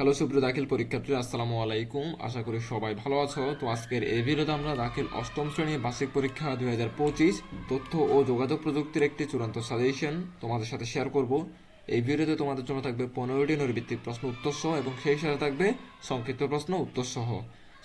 Hello, সুপ্রিয় দাখিল পরীক্ষার্থী আসসালামু আলাইকুম। আশা করি সবাই ভালো আছো। তো আজকের এই ভিডিওতে আমরা দাখিল অষ্টম শ্রেণি বার্ষিক পরীক্ষা দুই হাজার পঁচিশ তথ্য ও যোগাযোগ প্রযুক্তির একটি চূড়ান্ত সাজেশন তোমাদের সাথে শেয়ার করব। এই ভিডিওতে তোমাদের জন্য থাকবে পনেরোটি নৈর্ভিত্তিক প্রশ্ন উত্তর সহ এবং সেই সাথে থাকবে সংক্ষিপ্ত প্রশ্ন উত্তর সহ।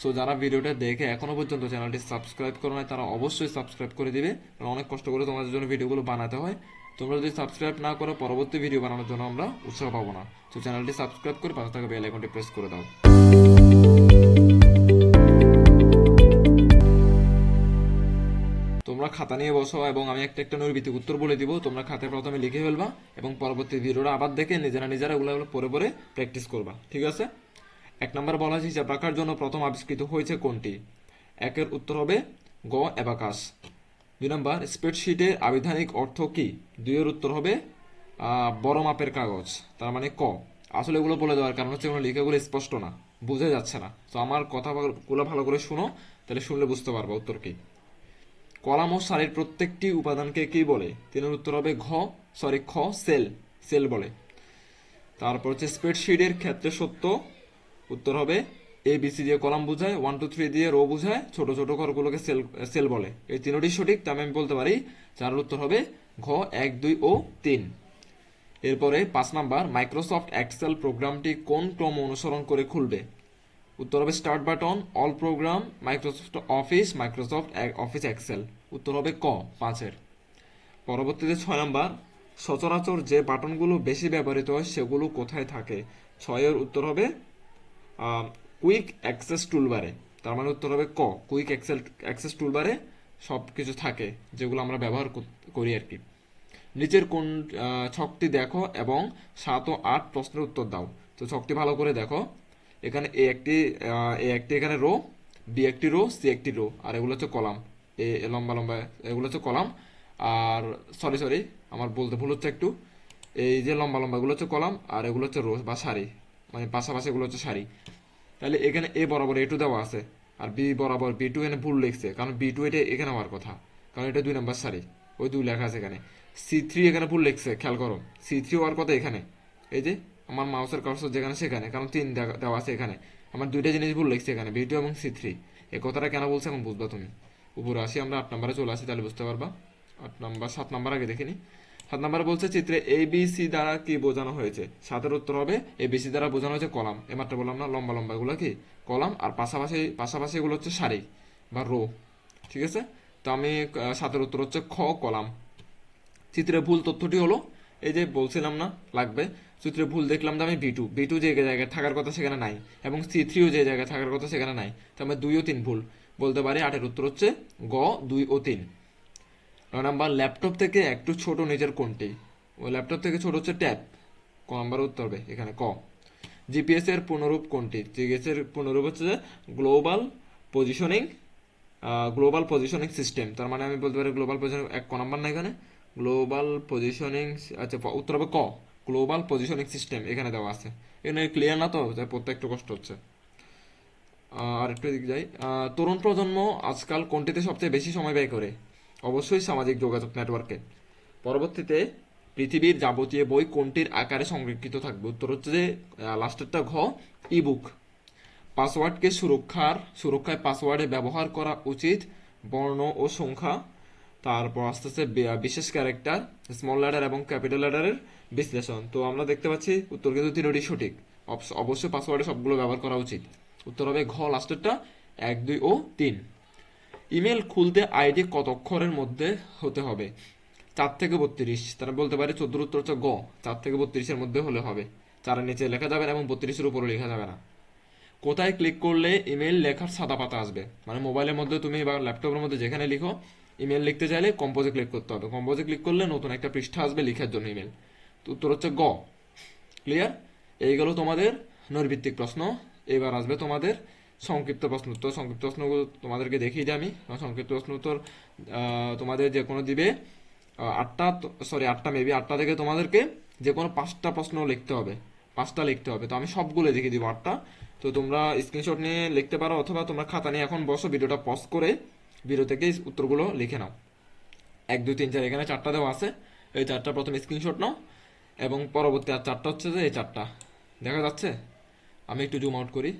সো যারা ভিডিওটা দেখে এখনও পর্যন্ত চ্যানেলটি সাবস্ক্রাইব করো নাই, তারা অবশ্যই সাবস্ক্রাইব করে দিবে। অনেক কষ্ট করে তোমাদের জন্য ভিডিওগুলো বানাতে হয়। তোমরা যদি সাবস্ক্রাইব না করো, পরবর্তী ভিডিও বানানোর জন্য আমরা উৎসাহ পাবো না। তো চ্যানেলটি সাবস্ক্রাইব করে পাশে থাকা বেল আইকনটি প্রেস করে দাও। তোমরা খাতা নিয়ে বসো এবং আমি একটা একটা নৈর্ভিত্তিক উত্তর বলে দিব। তোমরা খাতায় প্রথমে লিখে ফেলবা এবং পরবর্তী ভিডিওটা আবার দেখে নিজেরা নিজেরা এগুলো পরে পরে প্র্যাকটিস করবা। ঠিক আছে? এক নম্বর বলা হয়েছে হিসাব রাখার জন্য প্রথম আবিষ্কৃত হয়েছে কোনটি? একের উত্তর হবে, গ, অ্যাবাকাস। দুই নম্বর স্প্রেডশিটের আবিধানিক অর্থ কি? দুইয়ের উত্তর হবে বড় মাপের কাগজ, তার মানে ক। আসলে এগুলো বলে দেওয়ার কারণ হচ্ছে এগুলো লেখাগুলো স্পষ্ট না, বোঝা যাচ্ছে না। তো আমার কথাগুলো ভালো করে শুনো, তাহলে শুনলে বুঝতে পারবা উত্তর কি। কলাম ও সারির প্রত্যেকটি উপাদানকে কি বলে? তিনের উত্তর হবে ঘ সরি খ সেল সেল বলে। তারপর হচ্ছে স্প্রেডশিটের ক্ষেত্রে সত্য, উত্তর হবে এ দিয়ে কলাম বোঝায় ওয়ান টু থ্রি দিয়ে রো বোঝায়, ছোট ছোট ঘরগুলোকে সেল সেল বলে। এই তিনটি সঠিক তাই আমি বলতে পারি, যার উত্তর হবে ঘ, এক, দুই ও তিন। এরপরে পাঁচ নাম্বার মাইক্রোসফট এক্সেল প্রোগ্রামটি কোন ক্রম অনুসরণ করে খুলবে? উত্তর হবে start button all program Microsoft office Microsoft office excel উত্তর হবে ক, পাঁচের। পরবর্তীতে ছয় নাম্বার, সচরাচর যে বাটনগুলো বেশি ব্যবহৃত হয়, সেগুলো কোথায় থাকে? ছয়ের উত্তর হবে কুইক অ্যাক্সেস টুলবারে তার মানে উত্তর হবে ক কুইক অ্যাক্সেল অ্যাক্সেস টুলবারে সব কিছু থাকে, যেগুলো আমরা ব্যবহার করি আর কি। নিচের কোন ছকটি দেখো এবং সাত ও আট প্রশ্নের উত্তর দাও। তো ছকটি ভালো করে দেখো। এখানে এ একটি এ একটি এখানে রো বি একটি রো সি একটি রো আর এগুলো হচ্ছে কলাম। এ এ লম্বা লম্বা, এগুলো হচ্ছে কলাম। আর সরি সরি আমার বলতে ভুল হচ্ছে একটু। এই যে লম্বা লম্বা এগুলো হচ্ছে কলাম, আর এগুলো হচ্ছে রো বা সারি। মানে পাশাপাশি এগুলো হচ্ছে সারি। তাহলে এখানে এ বরাবর এ টু দেওয়া আছে, আর বি বরাবর বি টু এখানে ভুল লিখছে, কারণ বি টু এটা এখানে হওয়ার কথা, কারণ এটা দুই নম্বর সারি, ওই দুই লেখা আছে এখানে। সি থ্রি এখানে ভুল লিখছে, খেয়াল করো সি থ্রি হওয়ার কথা এখানে, এই যে আমার মাউসের কার্সর যেখানে সেখানে, কারণ তিন দেওয়া আছে এখানে, আমার দুইটা জিনিস ভুল লিখছে এখানে বি টু এবং সি থ্রি এই কথাটা কেন বলছে এখন বুঝবা তুমি। উপরে আসি আমরা, আট নম্বরে চলে আসি, তাহলে বুঝতে পারবা। আট নম্বর, সাত নম্বর আগে দেখিনি। সাত নম্বরে বলছে চিত্রে এ বি সি দ্বারা কি বোঝানো হয়েছে? সাতের উত্তর হবে এ বি সি দ্বারা বোঝানো হয়েছে কলাম। এমাত্র বললাম না, লম্বা লম্বা এগুলো কি? কলাম আর পাশাপাশি পাশাপাশি এগুলো হচ্ছে সারি বা রো। ঠিক আছে? তো আমি সাতের উত্তর হচ্ছে খ, কলাম। চিত্রে ভুল তথ্যটি হলো, এই যে বলছিলাম না, লাগবে। চিত্রে ভুল দেখলাম যে আমি বি টু বি টু যে জায়গায় থাকার কথা সেখানে নাই, এবং সি থ্রিও যে জায়গায় থাকার কথা সেখানে নাই। তো আমি দুই ও তিন ভুল বলতে পারি। আটের উত্তর হচ্ছে গ, দুই ও তিন। নাম্বার ল্যাপটপ থেকে একটু ছোট নিজের কোনটি? ও ল্যাপটপ থেকে ছোট হচ্ছে ট্যাব ক নাম্বার উত্তর হবে এখানে, ক। জিপিএস এর পুনরূপ কোনটি? জিপিএস এর পুনরূপ হচ্ছে global positioning global positioning system তার মানে আমি বলতে পারি গ্লোবাল পজিশনিং এক ক নাম্বার না এখানে? গ্লোবাল পজিশনিং আচ্ছা উত্তর হবে ক। গ্লোবাল পজিশনিং সিস্টেম এখানে দেওয়া আছে। এখানে ক্লিয়ার না তো? পড়তে একটু কষ্ট হচ্ছে। আর একটু এদিকে যাই। তরুণ প্রজন্ম আজকাল কোনটিতে সবচেয়ে বেশি সময় ব্যয় করে? অবশ্যই সামাজিক যোগাযোগ নেটওয়ার্কে। পরবর্তীতে পৃথিবীর যাবতীয় বই কোনটির আকারে সংরক্ষিত থাকবে? উত্তর হচ্ছে যে লাস্টেরটা ঘ ইবুক পাসওয়ার্ডকে সুরক্ষার, সুরক্ষায় পাসওয়ার্ডে ব্যবহার করা উচিত, বর্ণ ও সংখ্যা। তারপর আস্তে আস্তে বিশেষ ক্যারেক্টার স্মল লেটার এবং ক্যাপিটাল লেটারের বিশ্লেষণ। তো আমরা দেখতে পাচ্ছি, উত্তর কিন্তু তিনটি সঠিক। অবশ্য- অবশ্যই পাসওয়ার্ডে সবগুলো ব্যবহার করা উচিত। উত্তর হবে ঘ লাস্টেরটা এক, দুই ও তিন। ইমেল খুলতে আইডি কত অক্ষরের মধ্যে হতে হবে? চার থেকে বত্রিশ। তারা বলতে পারে চোদ্দোর উত্তর হচ্ছে গ। চার থেকে বত্রিশের মধ্যে হলে হবে। চারের নিচে লেখা যাবে না এবং বত্রিশের উপরে লেখা যাবে না। কোথায় ক্লিক করলে ইমেল লেখার সাদা পাতা আসবে? মানে মোবাইলের মধ্যে তুমি বা ল্যাপটপের মধ্যে যেখানে লিখো, ইমেল লিখতে চাইলে কম্পোজে ক্লিক করতে হবে। কম্পোজে ক্লিক করলে নতুন একটা পৃষ্ঠা আসবে লেখার জন্য ইমেল। তো উত্তর হচ্ছে গ। ক্লিয়ার এই গেল তোমাদের নৈর্ভিত্তিক প্রশ্ন। এবার আসবে তোমাদের সংক্ষিপ্ত প্রশ্ন উত্তর সংক্ষিপ্ত প্রশ্নগুলো তোমাদেরকে দেখিয়ে দিই আমি। সংক্ষিপ্ত প্রশ্ন উত্তর তোমাদের যে কোনো দিবে আটটা সরি আটটা মেবি আটটা থেকে তোমাদেরকে যে কোনো পাঁচটা প্রশ্ন লিখতে হবে। পাঁচটা লিখতে হবে। তো আমি সবগুলো দেখিয়ে দিব আটটা। তো তোমরা স্ক্রিনশট নিয়ে লিখতে পারো অথবা তোমরা খাতা নিয়ে এখন বসো, ভিডিওটা পজ করে ভিডিও থেকে উত্তরগুলো লিখে নাও। এক, দুই, তিন, চার, এখানে চারটা দেওয়া আছে। এই চারটা প্রথমে স্ক্রিনশট নাও এবং পরবর্তী আর চারটা হচ্ছে যে এই চারটা। দেখা যাচ্ছে? আমি একটু জুম আউট করি।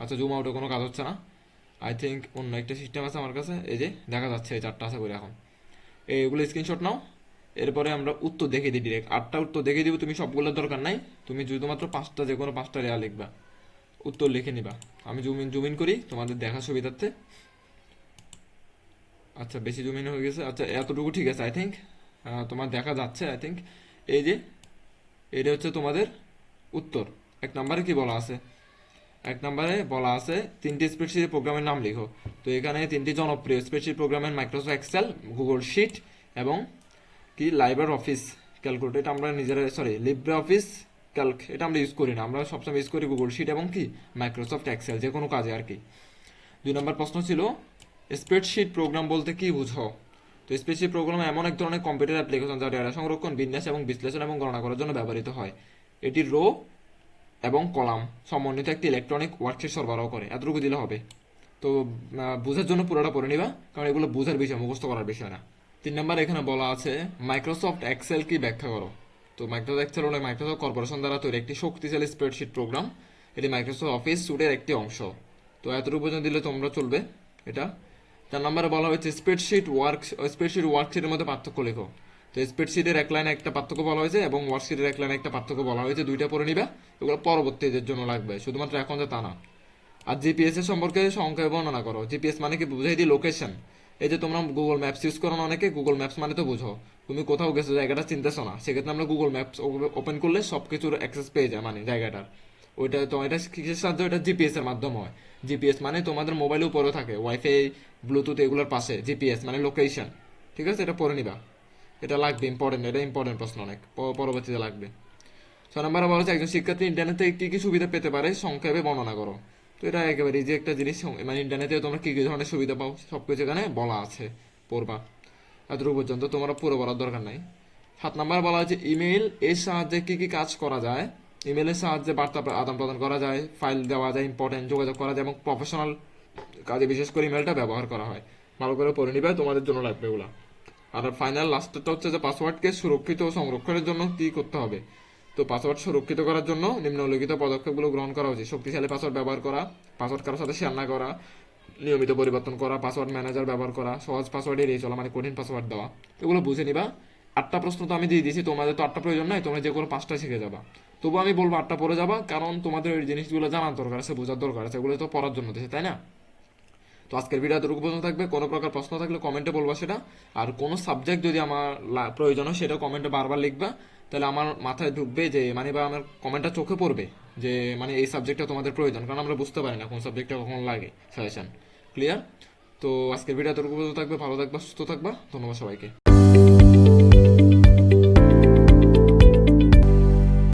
আচ্ছা জুম আউটে কোনো কাজ হচ্ছে না। আই থিঙ্ক অন্য একটা সিস্টেম আছে আমার কাছে। এই যে, দেখা যাচ্ছে এই চারটা আছে করে এখন। এইগুলো স্ক্রিনশট নাও। এরপরে আমরা উত্তর দেখে দিই ডিরেক্ট আটটা উত্তর দেখে দিব, তুমি সবগুলোর দরকার নাই। তুমি শুধুমাত্র পাঁচটা যে কোনো পাঁচটা রেয়া লিখবা। উত্তর লিখে নিবা। আমি জুম ইন জুম ইন করি, তোমাদের দেখার সুবিধার্থে। আচ্ছা বেশি জুম ইন হয়ে গেছে। আচ্ছা এতটুকু ঠিক আছে আই থিঙ্ক তোমার দেখা যাচ্ছে আই থিঙ্ক এই যে, এটা হচ্ছে তোমাদের উত্তর। এক নম্বরে কি বলা আছে? এক নম্বরে বলা আছে, তিনটি স্প্রেডশিট প্রোগ্রামের নাম লিখো। তো এখানে তিনটি জনপ্রিয় স্প্রেডশিট প্রোগ্রামের মাইক্রোসফট এক্সেল গুগল শিট এবং কি? লাইব্রেরি অফিস ক্যালকুলেট এটা আমরা নিজেরা সরি লিব্রে অফিস ক্যালক এটা আমরা ইউজ করি না। আমরা সবসময় ইউজ করি গুগল শিট এবং কি? মাইক্রোসফট এক্সেল যে কোনো কাজে আর কি। দুই নম্বর প্রশ্ন ছিল স্প্রেডশিট প্রোগ্রাম বলতে কি বুঝো তো স্প্রেডশিট প্রোগ্রাম এমন এক ধরনের কম্পিউটার অ্যাপ্লিকেশন যা ডেটা সংরক্ষণ, বিন্যাস এবং বিশ্লেষণ এবং গণনা করার জন্য ব্যবহৃত হয়। এটি রো এবং কলাম সমন্বিত একটি ইলেকট্রনিক ওয়ার্কশিট সরবরাহ করে। এতটুকু দিলে হবে। তো বোঝার জন্য পুরোটা পড়ে নিবা, কারণ এগুলো বোঝার বিষয়, মুখস্থ করার বিষয় না। তিন নম্বর এখানে বলা আছে মাইক্রোসফট এক্সেল কি ব্যাখ্যা করো? তো মাইক্রোসফট এক্সেল হলো মাইক্রোসফট কর্পোরেশন দ্বারা তৈরি একটি শক্তিশালী স্প্রেডশিট প্রোগ্রাম এটি মাইক্রোসফট অফিস সুটের একটি অংশ। তো এতটুকু পর্যন্ত দিলে তোমরা চলবে এটা। চার নম্বরে বলা হয়েছে স্প্রেডশিট ওয়ার্ক স্প্রেডশিট ওয়ার্কশিটের মধ্যে পার্থক্য লেখো। তো স্প্রেডশিটের এক লাইনে একটা পার্থক্য বলা হয়েছে এবং ওয়ার্কশিটের এক লাইনে একটা পার্থক্য বলা হয়েছে। দুইটা পড়ে নিবা, এগুলো পরবর্তীদের জন্য লাগবে। শুধুমাত্র এখন যে তা না। আর জিপিএস এর সম্পর্কে সংখ্যায় বর্ণনা করো। জিপিএস মানে কি? বুঝাই দিই লোকেশন এই যে তোমরা গুগল ম্যাপস ইউজ করো না অনেকে গুগল ম্যাপস মানে তো বুঝো। তুমি কোথাও গেছো, জায়গাটা চিনতেছো না। সেক্ষেত্রে আমরা গুগল ম্যাপস ওপেন করলে সব কিছুর অ্যাক্সেস পেয়ে যায় মানে জায়গাটার। ওইটা তো এটা কিসের সাহায্যে? এটা জিপিএস এর মাধ্যমে হয়। জিপিএস মানে তোমাদের মোবাইলের উপরেও থাকে। ওয়াইফাই ব্লুটুথ এগুলোর পাশে জিপিএস মানে লোকেশন ঠিক আছে? এটা পরে নিবা। এটা লাগবে ইম্পর্টেন্ট এটা ইম্পর্টেন্ট প্রশ্ন অনেক। পরবর্তীতে লাগবে। ছয় নম্বরে বলা হচ্ছে একজন শিক্ষার্থী ইন্টারনেট থেকে কি কি সুবিধা পেতে পারে? সংক্ষেপে বর্ণনা করো। তো এটা একেবারে যে একটা জিনিস। মানে ইন্টারনেটে তোমরা কি কি ধরনের সুবিধা পাও সব কিছু এখানে বলা আছে, পড়বা। এতটুকু পর্যন্ত তোমরা পুরো বলার দরকার নাই। সাত নম্বর বলা হচ্ছে ইমেল এর সাহায্যে কি কি কাজ করা যায়? ইমেলের সাহায্যে বার্তা আদান প্রদান করা যায় ফাইল দেওয়া যায় ইম্পর্টেন্ট যোগাযোগ করা যায় এবং প্রফেশনাল কাজে বিশেষ করে ইমেলটা ব্যবহার করা হয়। ভালো করে পড়ে নিবে, তোমাদের জন্য লাগবে ওগুলা। আর ফাইনাল লাস্টটা হচ্ছে যে পাসওয়ার্ডকে সুরক্ষিত ও সংরক্ষণের জন্য কি করতে হবে? তো পাসওয়ার্ড সুরক্ষিত করার জন্য নিম্নলিখিত পদক্ষেপগুলো গ্রহণ করা উচিত। শক্তিশালী পাসওয়ার্ড ব্যবহার করা, পাসওয়ার্ড কারোর সাথে শেয়ার না করা, নিয়মিত পরিবর্তন করা, পাসওয়ার্ড ম্যানেজার ব্যবহার করা, সহজ পাসওয়ার্ড এড়িয়ে চলা মানে কঠিন পাসওয়ার্ড দেওয়া। এগুলো বুঝে নিবা। আটটা প্রশ্ন তো আমি দিয়ে দিয়েছি, তোমাদের তো আটটা প্রয়োজন নাই, তোমরা যে কোনো পাঁচটা শিখে যাবা। তবু আমি বলব আটটা পড়ে যাবা, কারণ তোমাদের ওই জিনিসগুলো জানার দরকার আছে, বোঝার দরকার আছে, এগুলো তো পড়ার জন্য দিয়েছে, তাই না? তো আজকের ভিডিও এতটুকু পর্যন্ত থাকবে। কোনো প্রকার প্রশ্ন থাকলে কমেন্টে বলবা সেটা। আর কোনো সাবজেক্ট যদি আমার প্রয়োজন হয় সেটা কমেন্টে বারবার লিখবা। তাহলে আমার মাথায় ঢুকবে যে মানে বা আমার কমেন্টটা চোখে পড়বে যে মানে এই সাবজেক্টটা তোমাদের প্রয়োজন। কারণ আমরা বুঝতে পারি না কোন সাবজেক্টটা কখন লাগে সাজেশন ক্লিয়ার তো আজকের ভিডিও এতটুকু পর্যন্ত থাকবে। ভালো থাকবা, সুস্থ থাকবা। ধন্যবাদ সবাইকে।